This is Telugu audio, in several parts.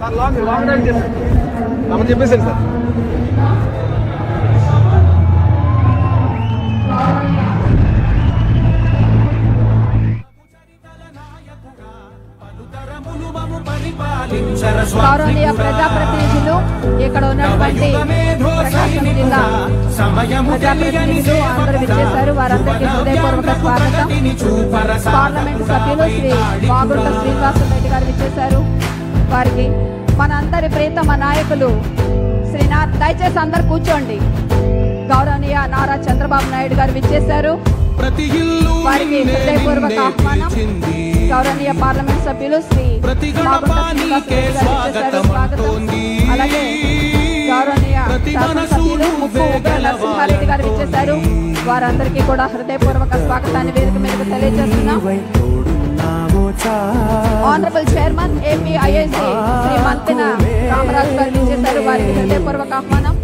సార్ లాంగ్ లాంగ్ డ్రైవ్ చేస్తాం సార్. గౌరవనీయ ప్రజాప్రతినిధులు ఇక్కడ ఉన్నటువంటి ప్రకాశం జిల్లా ప్రజాప్రతినిధులు అందరూ విచ్చేశారు. వారందరికీ హృదయపూర్వక స్వాగతం. పార్లమెంట్ సభ్యులు శ్రీ వాగుంట శ్రీనివాస రెడ్డి గారు విచ్చేశారు. వారికి మనందరి ప్రీతమ నాయకులు శ్రీనాథ్ దయచేసి అందరు కూర్చోండి. గౌరవనీయ నారా చంద్రబాబు నాయుడు గారు విచ్చేశారు. ప్రతి ఇల్లు వారికి హృదయపూర్వక ఆహ్వానం. గౌరవనీయ పార్లమెంట్ సభ్యులు శ్రీ. అలాగే గౌరవనీయ ప్రతి శాసనసభ్యులు మనసును ముప్పు ఉగ్ర నరసింహారెడ్డి గారు విచ్చేశారు. వారందరికీ కూడా హృదయపూర్వక స్వాగతాన్ని వేదిక మీదకు తెలియజేస్తున్నాం. Honourable chairman APIIC Shri Manthina Ramaraju garu వారికి హృదయపూర్వక ఆహ్వానం.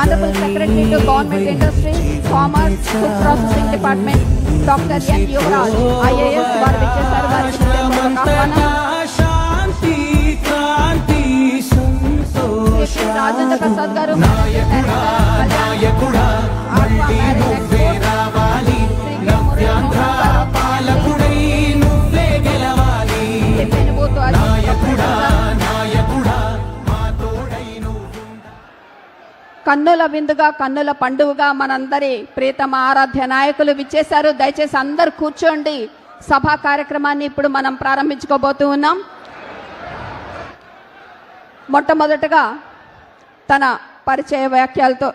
Honourable secretary to government industries, farmers, food processing department, Dr. N. Yogaraj, IAS, Barbecue Service, Rajendra Prasad Garu, కన్నుల విందుగా కన్నుల పండుగగా మనందరి ప్రీతమ ఆరాధ్య నాయకులు విచ్చేశారు. దయచేసి అందరు కూర్చోండి. సభా కార్యక్రమాన్ని ఇప్పుడు మనం ప్రారంభించుకోబోతూ ఉన్నాం. మొట్టమొదటగా తన పరిచయ వ్యాఖ్యలతో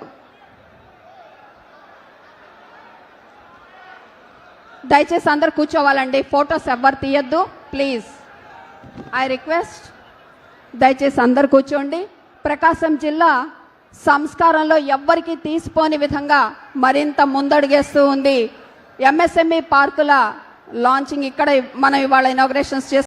దయచేసి అందరు కూర్చోవాలండి. ఫొటోస్ ఎవ్వరు తీయద్దు. ప్లీజ్. ఐ రిక్వెస్ట్ దయచేసి అందరు కూర్చోండి. ప్రకాశం జిల్లా సంస్కారంలో ఎవ్వరికి తీసిపోని విధంగా మరింత ముందడుగేస్తూ ఉంది. ఎంఎస్ఎంఈ పార్కుల లాంచింగ్ ఇక్కడ మనం ఇవాళ ఇనాగ్రేషన్స్ చేస్తాం